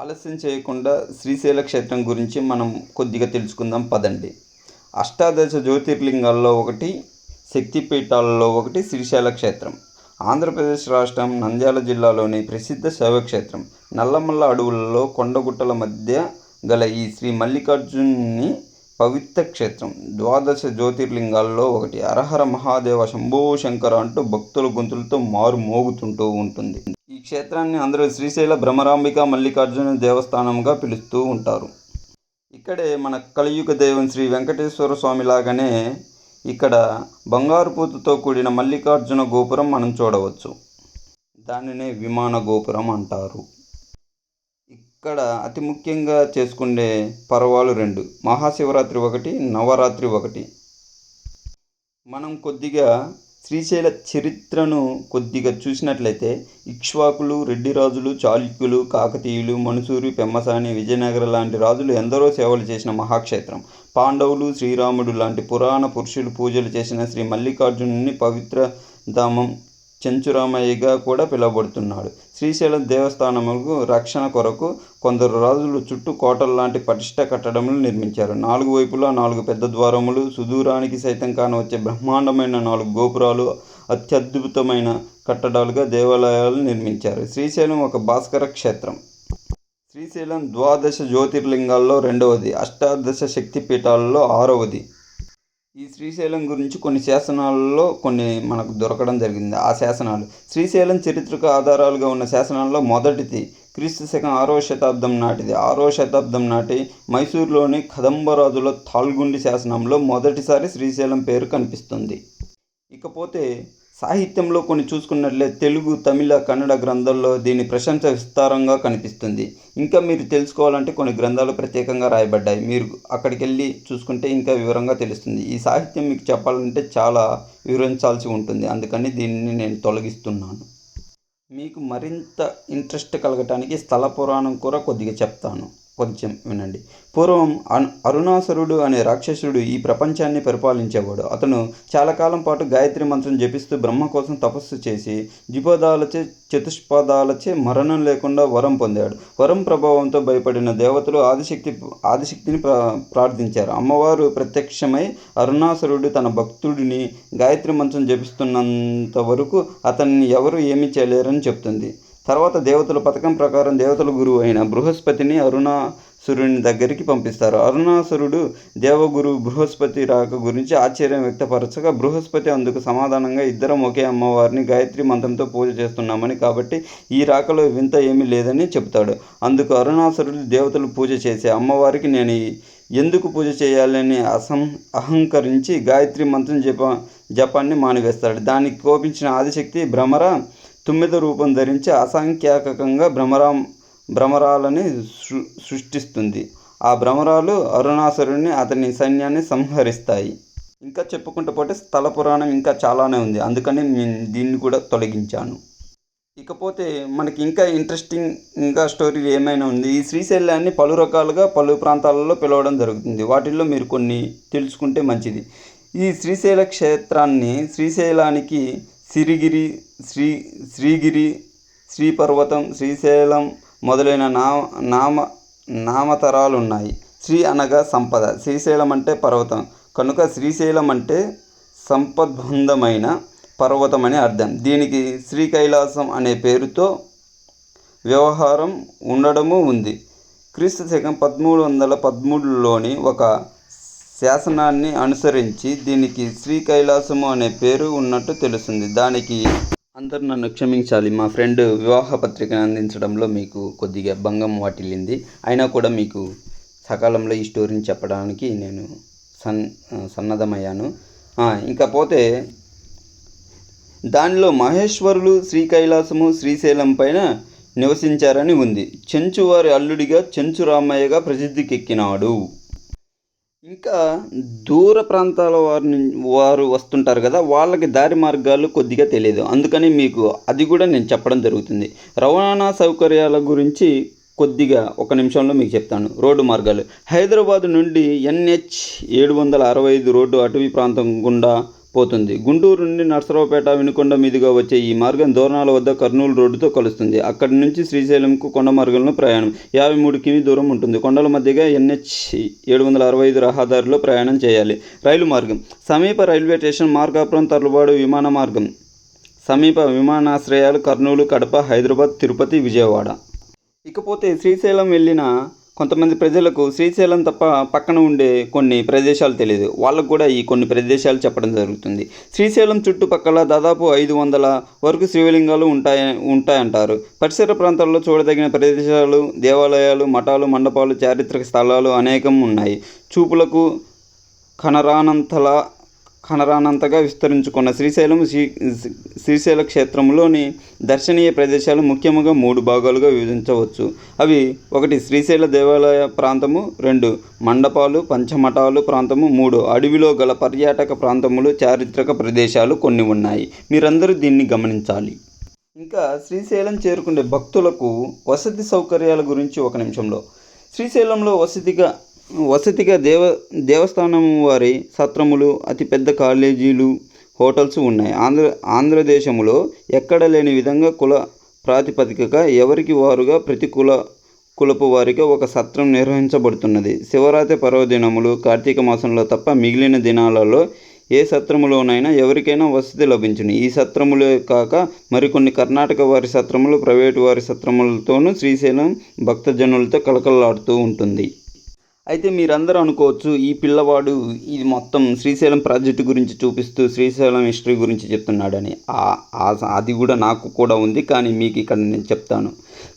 ఆలస్యం చేయకుండా శ్రీశైల క్షేత్రం గురించి మనం కొద్దిగా తెలుసుకుందాం పదండి. అష్టాదశ జ్యోతిర్లింగాల్లో ఒకటి శక్తిపీఠాలలో ఒకటి శ్రీశైల క్షేత్రం. ఆంధ్రప్రదేశ్ రాష్ట్రం నంద్యాల జిల్లాలోని ప్రసిద్ధ శైవక్షేత్రం. నల్లమల్ల అడవులలో కొండగుట్టల మధ్య గల ఈ శ్రీ మల్లికార్జుని పవిత్ర క్షేత్రం. ద్వాదశ జ్యోతిర్లింగాల్లో ఒకటి. అరహర మహాదేవ శంభో శంకర అంటూ భక్తుల గొంతులతో మారు మోగుతుంటూ ఉంటుంది. ఈ క్షేత్రాన్ని అందరూ శ్రీశైల భ్రమరాంబిక మల్లికార్జున దేవస్థానంగా పిలుస్తూ ఉంటారు. ఇక్కడే మన కలియుగ దేవం శ్రీ వెంకటేశ్వర స్వామి లాగానే ఇక్కడ బంగారు పూతతో కూడిన మల్లికార్జున గోపురం మనం చూడవచ్చు. దానినే విమాన గోపురం అంటారు. ఇక్కడ అతి ముఖ్యంగా చేసుకునే పర్వాలు రెండు. మహాశివరాత్రి ఒకటి నవరాత్రి ఒకటి. మనం కొద్దిగా శ్రీశైల చరిత్రను కొద్దిగా చూసినట్లయితే ఇక్ష్వాకులు రెడ్డి రాజులు చాళుక్యులు కాకతీయులు మనుసూరి పెమ్మసాని విజయనగర లాంటి రాజులు ఎందరో సేవలు చేసిన మహాక్షేత్రం. పాండవులు శ్రీరాముడు లాంటి పురాణ పురుషులు పూజలు చేసిన శ్రీ మల్లికార్జునుని పవిత్ర ధామం చెంచురామయ్యగా కూడా పిలువబడుతున్నాడు. శ్రీశైలం దేవస్థానముకు రక్షణ కొరకు కొందరు రాజులు చుట్టూ కోటల లాంటి పటిష్ట కట్టడములు నిర్మించారు. నాలుగు వైపులా నాలుగు పెద్ద ద్వారములు సుదూరానికి సైతం కానవచ్చే బ్రహ్మాండమైన నాలుగు గోపురాలు అత్యద్భుతమైన కట్టడాలుగా దేవాలయాలు నిర్మించారు. శ్రీశైలం ఒక భాస్కర క్షేత్రం. శ్రీశైలం ద్వాదశ జ్యోతిర్లింగాల్లో రెండవది అష్టాదశ శక్తి పీఠాలలో ఆరవది. ఈ శ్రీశైలం గురించి కొన్ని శాసనాలలో కొన్ని మనకు దొరకడం జరిగింది. ఆ శాసనాలు. శ్రీశైలం చరిత్రకు ఆధారాలుగా ఉన్న శాసనాల్లో మొదటిది క్రీస్తు శకం ఆరో శతాబ్దం నాటిది. ఆరో శతాబ్దం నాటి మైసూరులోని కదంబరాజుల తాల్గుండి శాసనంలో మొదటిసారి శ్రీశైలం పేరు కనిపిస్తుంది. ఇకపోతే సాహిత్యంలో కొన్ని చూసుకున్నట్లే తెలుగు తమిళ కన్నడ గ్రంథాల్లో దీని ప్రశంస విస్తారంగా కనిపిస్తుంది. ఇంకా మీరు తెలుసుకోవాలంటే కొన్ని గ్రంథాలు ప్రత్యేకంగా రాయబడ్డాయి. మీరు అక్కడికి వెళ్ళి చూసుకుంటే ఇంకా వివరంగా తెలుస్తుంది. ఈ సాహిత్యం మీకు చెప్పాలంటే చాలా వివరించాల్సి ఉంటుంది. అందుకని దీన్ని నేను తొలగిస్తున్నాను. మీకు మరింత ఇంట్రెస్ట్ కలగటానికి స్థల పురాణం కూడా కొద్దిగా చెప్తాను. కొంచెం వినండి. పూర్వం అరుణాసురుడు అనే రాక్షసుడు ఈ ప్రపంచాన్ని పరిపాలించేవాడు. అతను చాలా కాలం పాటు గాయత్రి మంత్రం జపిస్తూ బ్రహ్మ కోసం తపస్సు చేసి ద్విపదాలచే చతుష్పదాలచే మరణం లేకుండా వరం పొందాడు. వరం ప్రభావంతో భయపడిన దేవతలు ఆదిశక్తి ఆదిశక్తిని ప్ర ప్రార్థించారు. అమ్మవారు ప్రత్యక్షమై అరుణాసురుడు తన భక్తుడిని గాయత్రి మంత్రం జపిస్తున్నంత వరకు అతన్ని ఎవరు ఏమీ చేయలేరని చెప్తుంది. తర్వాత దేవతల పథకం ప్రకారం దేవతల గురువు అయిన బృహస్పతిని అరుణాసురుని దగ్గరికి పంపిస్తారు. అరుణాసురుడు దేవగురు బృహస్పతి రాక గురించి ఆశ్చర్యం వ్యక్తపరచగా బృహస్పతి అందుకు సమాధానంగా ఇద్దరం ఒకే అమ్మవారిని గాయత్రి మంత్రంతో పూజ చేస్తున్నామని కాబట్టి ఈ రాకలో వింత ఏమీ లేదని చెప్తాడు అందుకు అరుణాసురుడు దేవతలు పూజ చేసే అమ్మవారికి నేను ఎందుకు పూజ చేయాలని అసం అహంకరించి గాయత్రి మంత్రం జప జపాన్ని మానివేస్తాడు. దానికి కోపించిన ఆదిశక్తి భ్రమర తుమ్మిద రూపం ధరించి అసంఖ్యాకంగా భ్రమరాం భ్రమరాలని సృ సృష్టిస్తుంది. ఆ భ్రమరాలు అరుణాసురుని అతని సైన్యాన్ని సంహరిస్తాయి. ఇంకా చెప్పుకుంటూ పోతే స్థల పురాణం ఇంకా చాలానే ఉంది. అందుకని నేను దీన్ని కూడా తొలగించాను. ఇకపోతే మనకి ఇంకా ఇంట్రెస్టింగ్ ఇంకా స్టోరీ ఏమైనా ఉంది? ఈ శ్రీశైలాన్ని పలు రకాలుగా పలు ప్రాంతాలలో పిలవడం జరుగుతుంది. వాటిల్లో మీరు కొన్ని తెలుసుకుంటే మంచిది. ఈ శ్రీశైల క్షేత్రాన్ని శ్రీశైలానికి సిరిగిరి శ్రీ శ్రీగిరి శ్రీపర్వతం శ్రీశైలం మొదలైన నా నామ నామతరాలు ఉన్నాయి శ్రీ అనగా సంపద. శ్రీశైలం అంటే పర్వతం. కనుక శ్రీశైలం అంటే సంపద్బంధమైన పర్వతం అని అర్థం. దీనికి శ్రీ కైలాసం అనే పేరుతో వ్యవహారం ఉండడము ఉంది. క్రీస్తు శకం పదమూడు వందల పదమూడులోని ఒక శాసనాన్ని అనుసరించి దీనికి శ్రీ కైలాసము అనే పేరు ఉన్నట్టు తెలుస్తుంది. దానికి అందరు నన్ను క్షమించాలి. మా ఫ్రెండ్ వివాహ పత్రికను అందించడంలో మీకు కొద్దిగా భంగం వాటిల్లింది. అయినా కూడా మీకు సకాలంలో ఈ స్టోరీని చెప్పడానికి నేను సన్ సన్నద్ధమయ్యాను. ఇంకా పోతే దానిలో మహేశ్వరులు శ్రీకైలాసము శ్రీశైలం పైన నివసించారని ఉంది. చెంచువారి అల్లుడిగా చెంచు రామయ్యగా ప్రసిద్ధికెక్కినాడు. ఇంకా దూర ప్రాంతాల వారిని వారు వస్తుంటారు కదా వాళ్ళకి దారి మార్గాలు కొద్దిగా తెలియదు అందుకని మీకు అది కూడా నేను చెప్పడం జరుగుతుంది. రవాణా సౌకర్యాల గురించి కొద్దిగా ఒక నిమిషంలో మీకు చెప్తాను. రోడ్డు మార్గాలు. హైదరాబాద్ నుండి ఎన్హెచ్ ఏడు వందల అరవై ఐదు రోడ్డు అటవీ ప్రాంతం గుండా పోతుంది. గుంటూరు నుండి నర్సరావుపేట వినుకొండ మీదుగా వచ్చే ఈ మార్గం దోరణాల వద్ద కర్నూలు రోడ్డుతో కలుస్తుంది. అక్కడి నుంచి శ్రీశైలంకు కొండ మార్గంలో ప్రయాణం. యాభై మూడు కిమీ దూరం ఉంటుంది. కొండల మధ్యగా ఎన్హెచ్ ఏడు వందల అరవై ఐదు రహదారిలో ప్రయాణం చేయాలి. రైలు మార్గం. సమీప రైల్వే స్టేషన్ మార్గాపురం తర్లుబాడు విమాన మార్గం. సమీప విమానాశ్రయాలు కర్నూలు కడప హైదరాబాద్ తిరుపతి విజయవాడ. ఇకపోతే శ్రీశైలం వెళ్ళిన కొంతమంది ప్రజలకు శ్రీశైలం తప్ప పక్కన ఉండే కొన్ని ప్రదేశాలు తెలియదు వాళ్ళకు కూడా ఈ కొన్ని ప్రదేశాలు చెప్పడం జరుగుతుంది. శ్రీశైలం చుట్టుపక్కల దాదాపు ఐదు వందల వరకు శివలింగాలు ఉంటాయి ఉంటాయంటారు. పరిసర ప్రాంతాల్లో చూడదగిన ప్రదేశాలు దేవాలయాలు మఠాలు మండపాలు చారిత్రక స్థలాలు అనేకం ఉన్నాయి. చూపులకు కనరానంతలా కనరానంతగా విస్తరించుకున్న శ్రీశైలం శ్రీ శ్రీశైల క్షేత్రంలోని దర్శనీయ ప్రదేశాలు ముఖ్యంగా మూడు భాగాలుగా విభజించవచ్చు. అవి ఒకటి శ్రీశైల దేవాలయ ప్రాంతము రెండు మండపాలు పంచమఠాలు ప్రాంతము మూడు అడవిలో గల పర్యాటక ప్రాంతములు చారిత్రక ప్రదేశాలు కొన్ని ఉన్నాయి. మీరందరూ దీన్ని గమనించాలి. ఇంకా శ్రీశైలం చేరుకునే భక్తులకు వసతి సౌకర్యాల గురించి ఒక నిమిషంలో. శ్రీశైలంలో వసతిగా వసతిగా దేవ దేవస్థానం వారి సత్రములు అతిపెద్ద కాలేజీలు హోటల్స్ ఉన్నాయి. ఆంధ్ర ఆంధ్రదేశంలో ఎక్కడ లేని విధంగా కుల ప్రాతిపదికగా ఎవరికి వారుగా ప్రతి కుల కులపు వారికి ఒక సత్రం నిర్వహించబడుతున్నది. శివరాత్రి పర్వదినములు కార్తీక మాసంలో తప్ప మిగిలిన దినాలలో ఏ సత్రములోనైనా ఎవరికైనా వసతి లభించును. ఈ సత్రములే కాక మరికొన్ని కర్ణాటక వారి సత్రములు ప్రైవేటు వారి సత్రములతోనూ శ్రీశైలం భక్తజనులతో కలకలాడుతూ ఉంటుంది. అయితే మీరందరూ అనుకోవచ్చు ఈ పిల్లవాడు ఇది మొత్తం శ్రీశైలం ప్రాజెక్టు గురించి చూపిస్తూ శ్రీశైలం హిస్టరీ గురించి చెప్తున్నాడని. ఆ- అది కూడా నాకు కూడా ఉంది కానీ మీకు ఇక్కడ నేను చెప్తాను.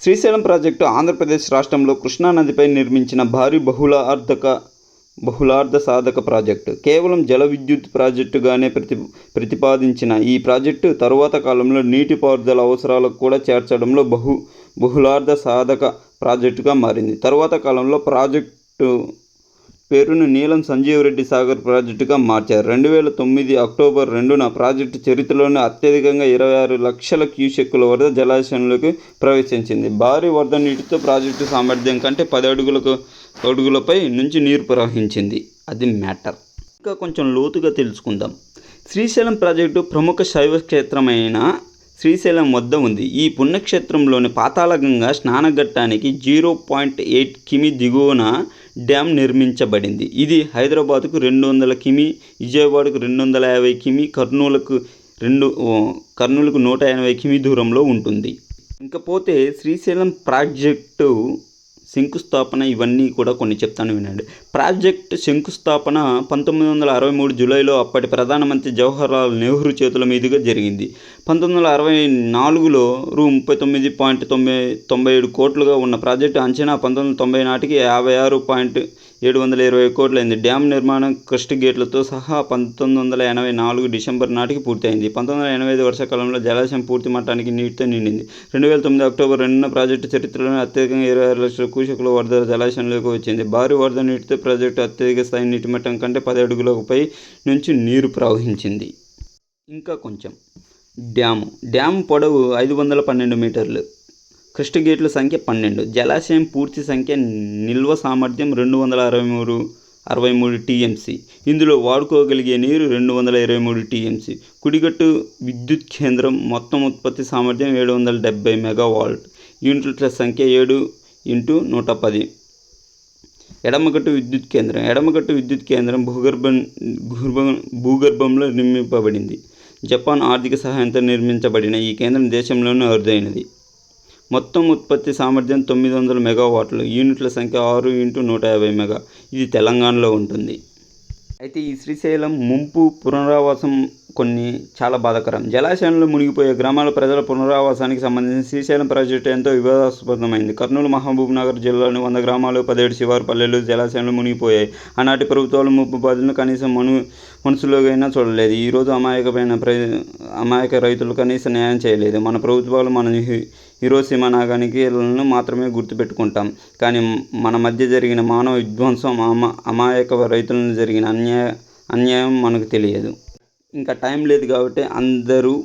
శ్రీశైలం ప్రాజెక్టు ఆంధ్రప్రదేశ్ రాష్ట్రంలో కృష్ణానదిపై నిర్మించిన భారీ బహుళార్థక బహుళార్థ సాధక ప్రాజెక్టు. కేవలం జల విద్యుత్ ప్రాజెక్టుగానే ప్రతి ప్రతిపాదించిన ఈ ప్రాజెక్టు తరువాత కాలంలో నీటిపారుదల అవసరాలకు కూడా చేర్చడంలో బహు బహుళార్థ సాధక ప్రాజెక్టుగా మారింది. తరువాత కాలంలో ప్రాజెక్ట్ పేరును నీలం సంజీవ్ రెడ్డి సాగర్ ప్రాజెక్టుగా మార్చారు. రెండు వేల తొమ్మిది అక్టోబర్ రెండున ప్రాజెక్టు చరిత్రలోనే అత్యధికంగా ఇరవై ఆరు లక్షల క్యూసెక్కుల వరద జలాశయంలోకి ప్రవేశించింది. భారీ వరద నీటితో ప్రాజెక్టు సామర్థ్యం కంటే పది అడుగులకు అడుగులపై నుంచి నీరు ప్రవహించింది. అది మ్యాటర్. ఇంకా కొంచెం లోతుగా తెలుసుకుందాం. శ్రీశైలం ప్రాజెక్టు ప్రముఖ శైవ క్షేత్రమైన శ్రీశైలం వద్ద ఉంది. ఈ పుణ్యక్షేత్రంలోని పాతాళగంగా స్నానఘట్టానికి జీరో పాయింట్ ఎయిట్ కిమి దిగువన డ్యామ్ నిర్మించబడింది. ఇది హైదరాబాద్కు రెండు వందల కిమి విజయవాడకు రెండు వందల యాభై కిమి కర్నూలుకు రెండు కర్నూలుకు నూట ఎనభై కిమీ దూరంలో ఉంటుంది. ఇంకపోతే శ్రీశైలం ప్రాజెక్టు శంకుస్థాపన ఇవన్నీ కూడా కొన్ని చెప్తాను వినండి. ప్రాజెక్ట్ శంకుస్థాపన పంతొమ్మిది వందల అరవై మూడు జూలైలో అప్పటి ప్రధానమంత్రి జవహర్లాల్ నెహ్రూ చేతుల మీదుగా జరిగింది. పంతొమ్మిది వందల అరవై నాలుగులో రూ ముప్పై తొమ్మిది పాయింట్ తొంభై తొంభై ఏడు కోట్లుగా ఉన్న ప్రాజెక్టు అంచనా పంతొమ్మిది వందల తొంభై నాటికి యాభై ఆరు పాయింట్ ఏడు వందల ఇరవై కోట్లైంది. డ్యామ్ నిర్మాణం క్రస్ట్ గేట్లతో సహా పంతొమ్మిది వందల ఎనభై నాలుగు డిసెంబర్ నాటికి పూర్తయింది. పంతొమ్మిది వందల ఎనభై ఐదు వర్షాకాలంలో జలాశయం పూర్తి మట్టానికి నీటితో నిండింది. రెండు వేల తొమ్మిది అక్టోబర్ రెండున ప్రాజెక్టు చరిత్రలోనే అత్యధికంగా ఇరవై ఆరు లక్షల కూషకుల వరద జలాశయంలోకి వచ్చింది. భారీ వరద నీటితో ప్రాజెక్టు అత్యధిక స్థాయి నీటి మట్టం కంటే పది అడుగులపై నుంచి నీరు ప్రవహించింది. ఇంకా కొంచెం. డ్యాము. డ్యామ్ పొడవు ఐదు వందల పన్నెండు మీటర్లు. క్రిస్ట్ గేట్ల సంఖ్య పన్నెండు. జలాశయం పూర్తి సంఖ్య నిల్వ సామర్థ్యం రెండు వందల అరవై మూడు అరవై మూడు టీఎంసీ. ఇందులో వాడుకోగలిగే నీరు రెండు వందల ఇరవై మూడు టీఎంసీ. కుడిగట్టు విద్యుత్ కేంద్రం మొత్తం ఉత్పత్తి సామర్థ్యం ఏడు వందల డెబ్బై మెగావాల్ట్ యూనిట్ల సంఖ్య ఏడు ఇంటూ నూట పది. ఎడమగట్టు విద్యుత్ కేంద్రం. ఎడమగట్టు విద్యుత్ కేంద్రం భూగర్భం భూగర్భం భూగర్భంలో నిర్మింపబడింది. జపాన్ ఆర్థిక సహాయంతో నిర్మించబడిన ఈ కేంద్రం దేశంలోనే అరుదైనది. మొత్తం ఉత్పత్తి సామర్థ్యం తొమ్మిది వందల మెగావాట్లు. యూనిట్ల సంఖ్య ఆరు ఇంటూ నూట యాభై మెగా. ఇది తెలంగాణలో ఉంటుంది. అయితే ఈ శ్రీశైలం ముంపు పునరావాసం కొన్ని చాలా బాధాకరం. జలాశయంలో మునిగిపోయే గ్రామాల ప్రజల పునరావాసానికి సంబంధించి శ్రీశైలం ప్రాజెక్టు ఎంతో వివాదాస్పదమైంది. కర్నూలు మహబూబ్ నగర్ జిల్లాలోని వంద గ్రామాలు పదిహేడు శివారు పల్లెలు జలాశయంలో మునిగిపోయాయి. ఆనాటి ప్రభుత్వాలు ముప్పు బాధలను కనీసం మను మనసులోకైనా చూడలేదు. ఈరోజు అమాయకమైన ప్ర అమాయక రైతులు కనీస న్యాయం చేయలేదు. మన ప్రభుత్వాలు మన హి- హిరోసీమ నాగానికి మాత్రమే గుర్తుపెట్టుకుంటాం. కానీ మన మధ్య జరిగిన మానవ విధ్వంసం అమా అమాయక రైతులను జరిగిన అన్యాయ అన్యాయం మనకు తెలియదు. ఇంకా టైం లేదు కాబట్టి అందరూ